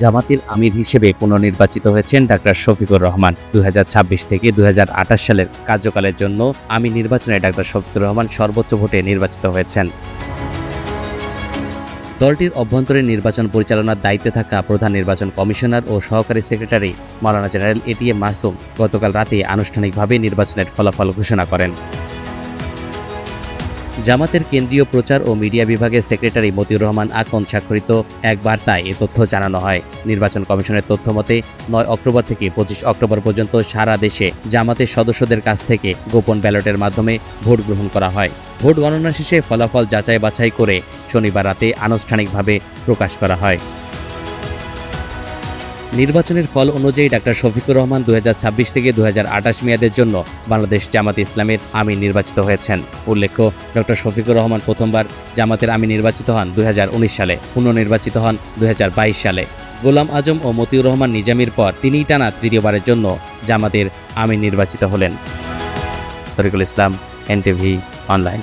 জামাতের আমির হিসেবে পুনর্নির্বাচিত হয়েছেন ডাক্তার শফিকুর রহমান। দুই হাজার ছাব্বিশ থেকে দু হাজার আঠাশ সালের কার্যকালের জন্য আমির নির্বাচনে ডাক্তার শফিকুর রহমান সর্বোচ্চ ভোটে নির্বাচিত হয়েছেন। দলটির অভ্যন্তরীণ নির্বাচন পরিচালনার দায়িত্বে থাকা প্রধান নির্বাচন কমিশনার ও সহকারী secretary Maulana general ATM Masum গতকাল রাতে আনুষ্ঠানিকভাবে নির্বাচনের ফলাফল ঘোষণা করেন। জামাতের কেন্দ্রীয় প্রচার ও মিডিয়া বিভাগের সেক্রেটারি মতিউর রহমান আকন স্বাক্ষরিত এক বার্তায় এ তথ্য জানানো হয়। নির্বাচন কমিশনের তথ্য মতে, নয় অক্টোবর থেকে পঁচিশ অক্টোবর পর্যন্ত সারা দেশে জামাতের সদস্যদের কাছ থেকে গোপন ব্যালটের মাধ্যমে ভোট গ্রহণ করা হয়। ভোট গণনা শেষে ফলাফল যাচাই বাছাই করে শনিবার রাতে আনুষ্ঠানিকভাবে প্রকাশ করা হয়। নির্বাচনের ফল অনুযায়ী ডাক্তার শফিকুর রহমান দু হাজার ছাব্বিশ থেকে দু হাজার আটাশ মেয়াদের জন্য বাংলাদেশ জামাত ইসলামের আমির নির্বাচিত হয়েছেন। উল্লেখ্য ডক্টর শফিকুর রহমান প্রথমবার জামাতের আমির নির্বাচিত হন দুই হাজার উনিশ সালে, পুনর্নির্বাচিত হন দুই হাজার বাইশ সালে। গোলাম আজম ও মতিউর রহমান নিজামীর পর তিনিই টানা তৃতীয়বারের জন্য জামাতের আমির নির্বাচিত হলেন। Tarikul Islam, NTV, online.